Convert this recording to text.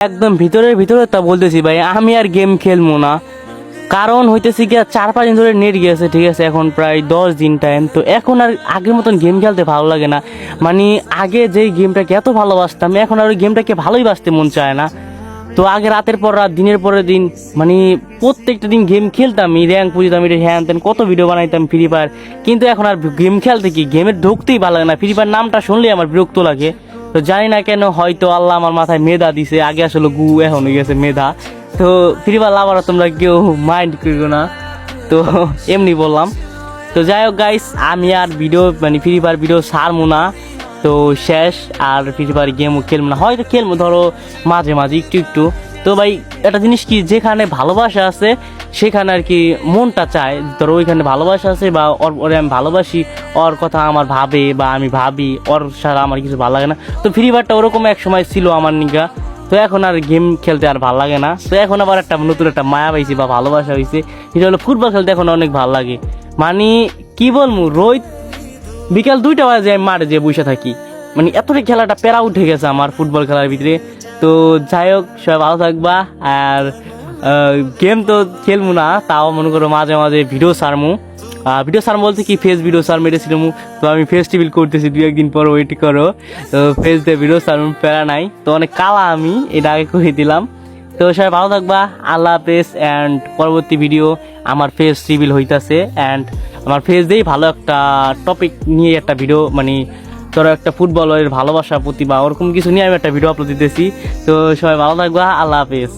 একদম ভিতরে ভিতরে তা বলতেছি ভাই, আমি আর গেম খেলব না। কারণ হইতেছি কি চার পাঁচ দিন ধরে নেট গেছে ঠিক আছে? এখন প্রায় দশ দিন টাইম তো এখন আর আগের মতন গেম খেলতে ভালো লাগে না। মানে আগে যেই গেমটাকে এত ভালোবাসতাম, এখন আর ওই গেমটাকে ভালোই বাসতে মন চায় না। তো আগে রাতের পর রাত, দিনের পরে দিন মানে প্রত্যেকটা দিন গেম খেলতাম। এই র্যাঙ্ক পুজিতাম এটা হ্যান ত্যান, কত ভিডিও বানাইতাম ফ্রি ফায়ার কিন্তু এখন আর গেম খেলতে কি গেমের ঢুকতেই ভালো লাগে না। ফ্রি ফায়ার নামটা শুনলেই আমার বিরক্ত লাগে। তো জানি না কেন হয়তো আল্লাহ আমার মাথায় মেধা দিছে। আগে আসলে গু, এখন হয়ে গেছে মেধা। তো ফ্রি ফায়ার লাভার তোমরা কেউ মাইন্ড করিও না। তো এমনি বললাম। তো যাই হোক গাইস আমি আর ভিডিও মানে ফ্রি ফায়ার ভিডিও সারমো না। তো শেষ, আর ফ্রি ফায়ার গেমও খেলব না। হয়তো খেলব ধরো মাঝে মাঝে, একটু একটু। তো ভাই, একটা জিনিস কি, যেখানে ভালোবাসা আছে, সেখানে আর কি মনটা চায়। ধরো ওইখানে ভালোবাসা আছে বা ওর, ওরে আমি ভালোবাসি, ওর কথা আমার ভাবে বা আমি ভাবি, ওর ছাড়া আমার কিছু ভালো লাগে না। তো ফ্রি ফায়ারটা ওরকম এক সময় ছিল আমার নিগা। তো এখন আর গেম খেলতে আর ভালো লাগে না। তো এখন আবার একটা নতুন একটা মায়া পাইছি বা ভালোবাসা হয়েছে সেটা হলো ফুটবল খেলতে এখন অনেক ভালো লাগে। মানে কি বলব, রোহিত বিকাল দুইটা বাজে আমি মাঠে যে বসে থাকি। মানে এতটাই খেলাটা প্যারা উঠে গেছে আমার ফুটবল খেলার ভিতরে। তো যাই হোক, সবাই ভালো থাকবা। আর গেম তো খেলব না, তাও মনে করো মাঝে মাঝে ভিডিও সারমু ভিডিও সার বলতে কি? ফেস ভিডিও সার মেরেছিলাম তো আমি ফেস্টিভ্যাল করতেছি দু একদিন পর ওয়েট করো। তো ফেস দিয়ে ভিডিও সার প্যারা নাই। তো অনেক কালা আমি, এটা আগে করে দিলাম। তো সবাই ভালো থাকবা, আল্লাহ হাফেজ অ্যান্ড পরবর্তী ভিডিও আমার ফেস রিভিল হইতাছে। অ্যান্ড আমার ফেস দিয়েই ভালো একটা টপিক নিয়ে একটা ভিডিও মানে ধরো একটা ফুটবলের ভালোবাসা প্রতিভা ওরকম কিছু নিয়ে আমি একটা ভিডিও আপলোড দিতেছি। তো সবাই ভালো থাকবা, আল্লাহ হাফেজ।